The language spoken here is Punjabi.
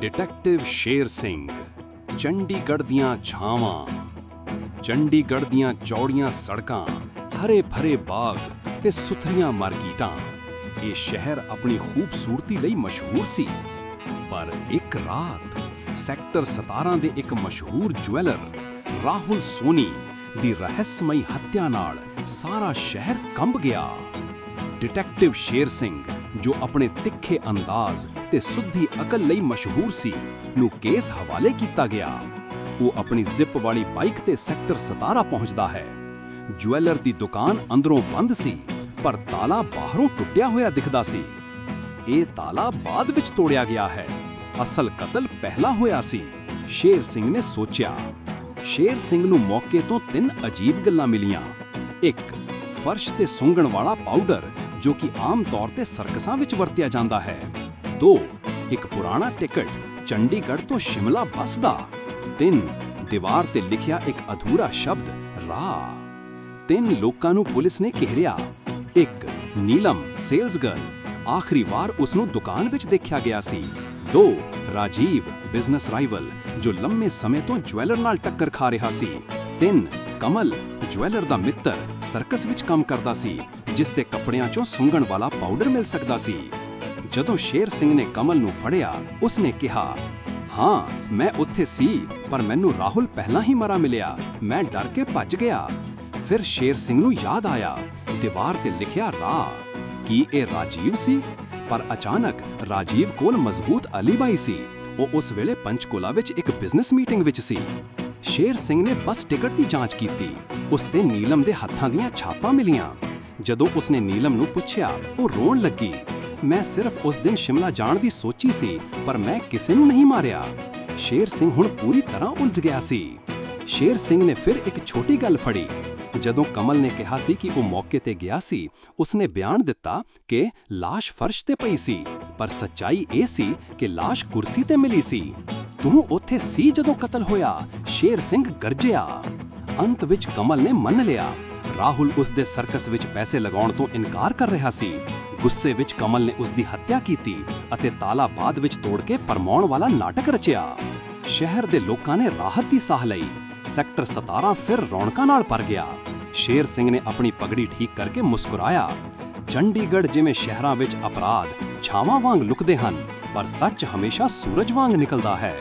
ਡਿਟੈਕਟਿਵ ਸ਼ੇਰ ਸਿੰਘ ਚੰਡੀਗੜ੍ਹ ਦੀਆਂ ਛਾਵਾਂ ਚੰਡੀਗੜ੍ਹ ਦੀਆਂ ਚੌੜੀਆਂ ਸੜਕਾਂ ਹਰੇ ਭਰੇ ਬਾਗ ਤੇ ਸੁਥਰੀਆਂ ਮਾਰਕੀਟਾਂ ਇਹ ਸ਼ਹਿਰ ਆਪਣੀ ਖੂਬਸੂਰਤੀ ਲਈ ਮਸ਼ਹੂਰ ਸੀ ਪਰ ਇੱਕ ਰਾਤ ਸੈਕਟਰ 17 ਦੇ ਇੱਕ ਮਸ਼ਹੂਰ ਜੁਐਲਰ ਰਾਹੁਲ ਸੋਨੀ ਦੀ ਰਹੱਸਮਈ ਹੱਤਿਆ ਨਾਲ ਸਾਰਾ ਸ਼ਹਿਰ ਕੰਬ ਗਿਆ ਡਿਟੈਕਟਿਵ ਸ਼ੇਰ ਸਿੰਘ ਜੋ ਆਪਣੇ ਤਿੱਖੇ ਅੰਦਾਜ਼ ਤੇ ਸੁੱਧੀ ਅਕਲ ਲਈ ਮਸ਼ਹੂਰ ਸੀ, ਨੂੰ ਕੇਸ ਹਵਾਲੇ ਕੀਤਾ ਗਿਆ। ਉਹ ਆਪਣੀ ਜ਼ਿਪ ਵਾਲੀ ਬਾਈਕ ਤੇ ਸੈਕਟਰ 17 ਪਹੁੰਚਦਾ ਹੈ। ਜੁਐਲਰ ਦੀ ਦੁਕਾਨ ਅੰਦਰੋਂ ਬੰਦ ਸੀ, ਪਰ ਤਾਲਾ ਬਾਹਰੋਂ ਟੁੱਟਿਆ ਹੋਇਆ ਦਿਖਦਾ ਸੀ। ਇਹ ਤਾਲਾ ਬਾਅਦ ਵਿੱਚ ਤੋੜਿਆ ਗਿਆ ਹੈ। ਅਸਲ ਕਤਲ ਪਹਿਲਾਂ ਹੋਇਆ ਸੀ, ਸ਼ੇਰ ਸਿੰਘ ਨੇ ਸੋਚਿਆ। ਸ਼ੇਰ ਸਿੰਘ ਨੂੰ ਮੌਕੇ ਤੋਂ ਤਿੰਨ ਅਜੀਬ ਗੱਲਾਂ ਮਿਲੀਆਂ। ਇੱਕ, ਫਰਸ਼ ਤੇ ਸੁੰਘਣ ਵਾਲਾ ਪਾਊਡਰ। ਜੋ ਕਿ ਆਮ ਤੌਰ ਤੇ ਸਰਕਸਾਂ ਵਿੱਚ ਵਰਤਿਆ ਜਾਂਦਾ ਹੈ। ਦੋ, ਇੱਕ ਪੁਰਾਣਾ ਟਿਕਟ ਚੰਡੀਗੜ੍ਹ ਤੋਂ ਸ਼ਿਮਲਾ ਬੱਸ ਦਾ। ਤਿੰਨ, ਦੀਵਾਰ ਤੇ ਲਿਖਿਆ ਇੱਕ ਅਧੂਰਾ ਸ਼ਬਦ, ਰਾਹ। ਤਿੰਨ, ਲੋਕਾਂ ਨੂੰ ਪੁਲਿਸ ਨੇ ਘੇਰਿਆ ਇੱਕ, ਨੀਲਮ ਸੇਲਸ ਗਰਲ ਆਖਰੀ ਵਾਰ ਉਸ ਨੂੰ ਦੁਕਾਨ ਵਿੱਚ ਦੇਖਿਆ ਗਿਆ ਸੀ। ਦੋ, ਰਾਜੀਵ, ਬਿਜ਼ਨਸ ਰਾਈਵਲ, ਜੋ ਲੰਮੇ ਸਮੇਂ ਤੋਂ ਜਵੈਲਰ ਨਾਲ ਟੱਕਰ ਖਾ ਰਿਹਾ ਸੀ। ਤਿੰਨ, ਕਮਲ ਜਵੈਲਰ ਦਾ ਮਿੱਤਰ, ਸਰਕਸ ਵਿੱਚ ਕੰਮ ਕਰਦਾ ਸੀ। ਜਿਸ ਦੇ ਕੱਪੜਿਆਂ 'ਚੋਂ ਸੁੰਘਣ ਵਾਲਾ ਪਾਊਡਰ ਮਿਲ ਸਕਦਾ ਸੀ। ਜਦੋਂ ਸ਼ੇਰ ਸਿੰਘ ਨੇ ਕਮਲ ਨੂੰ ਫੜਿਆ, ਉਸਨੇ ਕਿਹਾ, ਹਾਂ, ਮੈਂ ਉੱਥੇ ਸੀ, ਪਰ ਮੈਨੂੰ ਰਾਹੁਲ ਪਹਿਲਾਂ ਹੀ ਮਰਾ ਮਿਲਿਆ। ਮੈਂ ਡਰ ਕੇ ਭੱਜ ਗਿਆ। ਫਿਰ ਸ਼ੇਰ ਸਿੰਘ ਨੂੰ ਯਾਦ ਆਇਆ। ਦੀਵਾਰ ਤੇ ਲਿਖਿਆ ਰਾਹ ਕੀ ਇਹ ਰਾਜੀਵ ਸੀ? ਪਰ ਅਚਾਨਕ ਰਾਜੀਵ ਕੋਲ ਮਜ਼ਬੂਤ ਅਲੀਬਾਈ ਸੀ। ਉਹ ਉਸ ਵੇਲੇ ਪੰਚਕੁਲਾ ਵਿੱਚ ਇੱਕ ਬਿਜ਼ਨਸ ਮੀਟਿੰਗ ਵਿੱਚ ਸੀ। ਸ਼ੇਰ ਸਿੰਘ ਨੇ ਬੱਸ ਟਿਕਟ ਦੀ ਜਾਂਚ ਕੀਤੀ। ਉਸ ਤੇ ਨੀਲਮ ਦੇ ਹੱਥਾਂ ਦੀਆਂ ਛਾਪਾਂ ਮਿਲੀਆਂ। ਜਦੋਂ ਉਸਨੇ ਨੀਲਮ ਨੂੰ ਪੁੱਛਿਆ ਉਹ ਰੋਣ ਲੱਗੀ ਮੈਂ ਸਿਰਫ ਉਸ ਦਿਨ ਸ਼ਿਮਲਾ ਜਾਣ ਦੀ ਸੋਚੀ ਸੀ ਪਰ ਮੈਂ ਕਿਸੇ ਨੂੰ ਨਹੀਂ ਮਾਰਿਆ ਸ਼ੇਰ ਸਿੰਘ ਹੁਣ ਪੂਰੀ ਤਰ੍ਹਾਂ ਉਲਝ ਗਿਆ ਸੀ ਸ਼ੇਰ ਸਿੰਘ ਨੇ ਫਿਰ ਇੱਕ ਛੋਟੀ ਗੱਲ ਫੜੀ ਜਦੋਂ ਕਮਲ ਨੇ ਕਿਹਾ ਸੀ ਕਿ ਉਹ ਮੌਕੇ ਤੇ ਗਿਆ ਸੀ ਉਸਨੇ ਬਿਆਨ ਦਿੱਤਾ ਕਿ লাশ ਫਰਸ਼ ਤੇ ਪਈ ਸੀ ਪਰ ਸੱਚਾਈ ਇਹ ਸੀ ਕਿ লাশ ਕੁਰਸੀ ਤੇ ਮਿਲੀ ਸੀ ਤੂੰ ਉੱਥੇ ਸੀ ਜਦੋਂ ਕਤਲ ਹੋਇਆ ਸ਼ੇਰ ਸਿੰਘ ਗਰਜਿਆ ਅੰਤ ਵਿੱਚ ਕਮਲ ਨੇ ਮੰਨ ਲਿਆ ਰਾਹੁਲ ਉਸ ਦੇ ਸਰਕਸ ਵਿੱਚ ਪੈਸੇ ਲਗਾਉਣ ਤੋਂ ਇਨਕਾਰ ਕਰ ਰਿਹਾ ਸੀ। ਗੁੱਸੇ ਵਿੱਚ ਕਮਲ ਨੇ ਉਸ ਦੀ ਹੱਤਿਆ ਕੀਤੀ ਅਤੇ ਤਾਲਾ ਬਾਅਦ ਵਿੱਚ ਤੋੜ ਕੇ ਪਰਮਾਉਣ ਵਾਲਾ ਨਾਟਕ ਰਚਿਆ। ਸ਼ਹਿਰ ਦੇ ਲੋਕਾਂ ਨੇ ਰਾਹਤ ਦੀ ਸਾਹ ਲਈ। ਸੈਕਟਰ 17 ਫਿਰ ਰੌਣਕਾਂ ਨਾਲ ਭਰ ਗਿਆ। ਸ਼ੇਰ ਸਿੰਘ ਨੇ ਆਪਣੀ ਪਗੜੀ ਠੀਕ ਕਰਕੇ ਮੁਸਕਰਾਇਆ। ਚੰਡੀਗੜ੍ਹ ਜਿਵੇਂ ਸ਼ਹਿਰਾਂ ਵਿੱਚ ਅਪਰਾਧ, ਛਾਵਾਂ ਵਾਂਗ ਲੁਕਦੇ ਹਨ, ਪਰ ਸੱਚ ਹਮੇਸ਼ਾ ਸੂਰਜ ਵਾਂਗ ਨਿਕਲਦਾ ਹੈ।